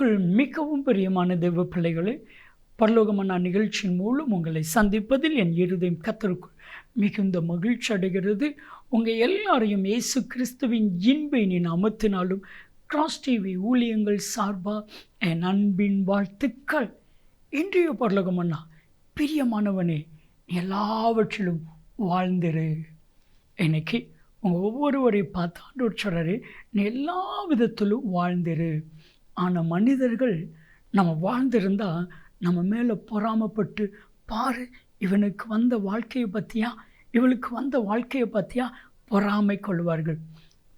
கத்தருக்குள் மிகவும் பிரியமான தெய்வ பிள்ளைகளே பரலோகமான நிகழ்ச்சியின் மூலம் உங்களை சந்திப்பதில் என் இருதயம் கத்தருக்குள் மிகுந்த மகிழ்ச்சி அடைகிறது. உங்கள் எல்லாரையும் இயேசு கிறிஸ்துவின் இன்பை நீ அமர்த்தினாலும் கிராஸ் டிவி ஊழியங்கள் சார்பாக என் அன்பின் வாழ்த்துக்கள். இன்றைய பரலோகமண்ணா பிரியமானவனே எல்லாவற்றிலும் வாழ்ந்திரு. இன்னைக்கு உங்கள் ஒவ்வொருவரை பார்த்து ஆண்டோர் சொல்கிறாரு நீ எல்லா விதத்திலும் வாழ்ந்திரு. ஆனால் மனிதர்கள் நம்ம வாழ்ந்திருந்தால் நம்ம மேலே பொறாமப்பட்டு பாரு இவனுக்கு வந்த வாழ்க்கையை பற்றியா இவளுக்கு வந்த வாழ்க்கையை பற்றியா பொறாமை கொள்வார்கள்.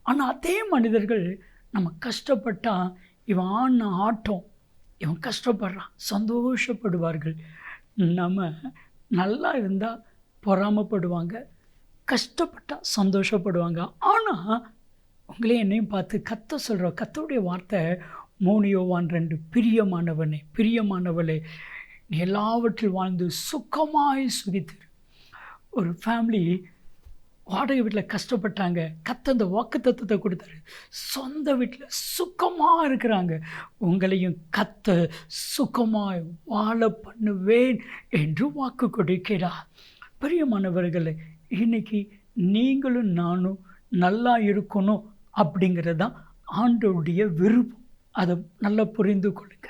ஆனால் அதே மனிதர்கள் நம்ம கஷ்டப்பட்டால் இவன் ஆன ஆட்டம் இவன் கஷ்டப்படுறான் சந்தோஷப்படுவார்கள். நம்ம நல்லா இருந்தால் பொறாமப்படுவாங்க கஷ்டப்பட்டால் சந்தோஷப்படுவாங்க. ஆனால் உங்களே என்னையும் பார்த்து கத்த சொல்கிற கத்தோடைய வார்த்தை மோனியோவான் ரெண்டு பிரியமானவனே பிரியமானவளே எல்லாவற்றில் வாழ்ந்து சுகமாய் சுகித்திரு. ஒரு ஃபேமிலி வாடகை வீட்டில் கஷ்டப்பட்டாங்க. கத்த அந்த வாக்கு தத்துவத்தை கொடுத்தாரு. சொந்த வீட்டில் சுகமாக இருக்கிறாங்க. உங்களையும் கத்த சுகமாய் வாழ பண்ணுவேன் என்று வாக்கு கொடுக்கிறா பிரியமானவர்களே இன்னைக்கு நீங்களும் நானும் நல்லா இருக்கணும் அப்படிங்கிறது தான் ஆண்டோடைய விருப்பம். அதை நல்லா புரிந்து கொள்ளுங்க.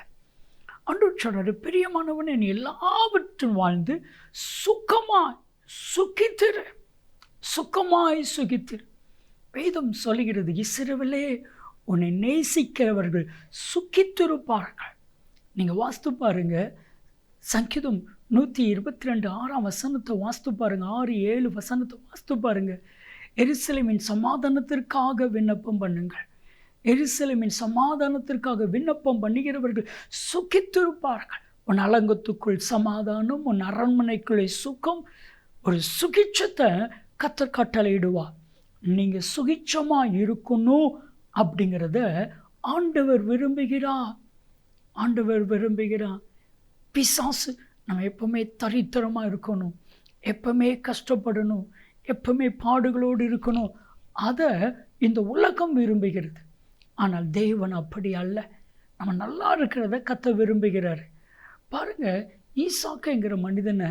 அன்று சொல்கிறாரு பிரியமானவனே நீ எல்லாவற்றும் வாழ்ந்து சுகமாய் சுகித்திரு. சுகமாய் சுகித்திரு. வேதம் சொல்கிறது இசிறவிலே உன்னை நேசிக்கிறவர்கள் சுக்கித்திருப்பார்கள் நீங்கள் வாஸ்து பாருங்கள் சங்கீதம் நூற்றி இருபத்தி ரெண்டு ஆறாம் வசனத்தை வாஸ்து பாருங்கள் ஆறு ஏழு வசனத்தை வாஸ்து பாருங்கள் எரிசலமின் சமாதானத்திற்காக விண்ணப்பம் பண்ணுங்கள். எருசலேமின் சமாதானத்திற்காக விண்ணப்பம் பண்ணுகிறவர்கள் சுகித்திருப்பார்கள். உன் அலங்கத்துக்குள் சமாதானம் உன் அரண்மனைக்குள்ளே சுகம் ஒரு சுகிச்சத்தை கத்த கட்டளையிடுவா. நீங்கள் சுகிச்சமாக இருக்கணும் அப்படிங்கிறத ஆண்டவர் விரும்புகிறார் ஆண்டவர் விரும்புகிறார் பிசாசு நம்ம எப்பவுமே தரித்திரமாக இருக்கணும். எப்பவுமே கஷ்டப்படணும். எப்பவுமே பாடுகளோடு இருக்கணும். அதை இந்த உலகம் விரும்புகிறது. ஆனால் தேவன் அப்படி அல்ல. நம்ம நல்லா இருக்கிறத கத்த விரும்புகிறார். பாருங்க ஈசாக்குங்கிற மனிதனை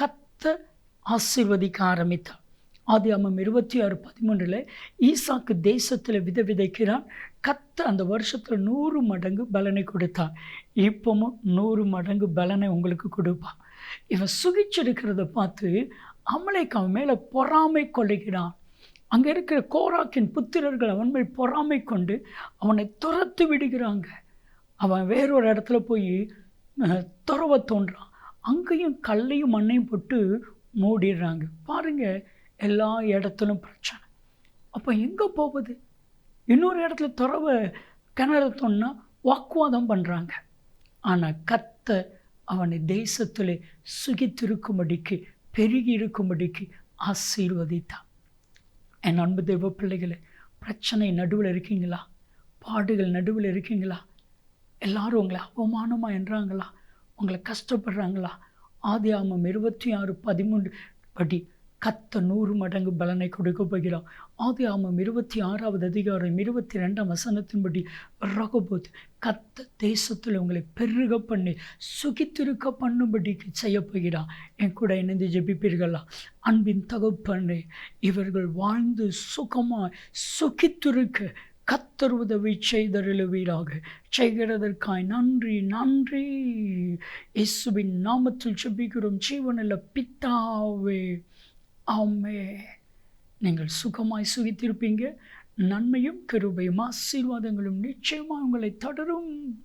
கத்த ஆசிர்வதிக்க ஆரம்பித்தார் ஆதி அம்மம் இருபத்தி ஆறு பதிமூன்றில் ஈசாக்கு தேசத்தில் வித விதைக்கிறான். கத்த அந்த வருஷத்தில் நூறு மடங்கு பலனை கொடுத்தான். இப்போவும் நூறு மடங்கு பலனை உங்களுக்கு கொடுப்பான். இவன் சுகிச்சிருக்கிறத பார்த்து அமலைக்கு அவன் மேலே பொறாமை கொள்ளுகிறான். அங்கே இருக்கிற கோராக்கின் புத்திரர்கள் அவன் மேல் பொறாமை கொண்டு அவனை துரத்து விடுகிறாங்க. அவன் வேறொரு இடத்துல போய் துறவ தோன்றான். அங்கேயும் கல்லையும் மண்ணையும் போட்டு மூடிடுறாங்க. பாருங்கள் எல்லா இடத்துலும் பிரச்சனை. அப்போ எங்கே போகுது? இன்னொரு இடத்துல துறவ கிணறு தோன்னா வாக்குவாதம் பண்ணுறாங்க ஆனால் கத்த அவனை தேசத்தில் சுகித்திருக்கும்படிக்கு பெருகி இருக்கும்படிக்கு ஆசீர்வதித்தான் என் அன்பு தெய்வ பிள்ளைகளே பிரச்சனை நடுவில் இருக்கீங்களா? பாடுகள் நடுவில் இருக்கீங்களா? எல்லாரும் உங்களை அவமானமாக என்றாங்களா? உங்களை கஷ்டப்படுறாங்களா? ஆதி ஆமம் இருபத்தி ஆறு பதிமூன்று படி கத்த நூறு மடங்கு பலனை கொடுக்க போகிறார். ஆதி ஆமாம் இருபத்தி ஆறாவது அதிகாரம் இருபத்தி ரெண்டாம் வசனத்தின்படி ரகபோத் கத்த தேசத்தில் உங்களை பெருக பண்ணி சுகித்திருக்க பண்ணும்படிக்கு செய்ய போகிறான் என் கூட இணைந்து ஜெபிப்பீர்களா? அன்பின் தகப்பண்ணே இவர்கள் வாழ்ந்து சுகமாய் சுகித்திருக்க கத்தர் உதவி செய்தருளுவீராக. செய்கிறதற்காய் நன்றி நன்றி. இயேசுவின் நாமத்தில் செபிக்கிறோம் ஜீவனில் பித்தாவே ஆமே. நீங்கள் சுகமாய் சுகித்திருப்பீங்க. நன்மையும் கருபையும் ஆசீர்வாதங்களும் நிச்சயமாக உங்களை தொடரும்.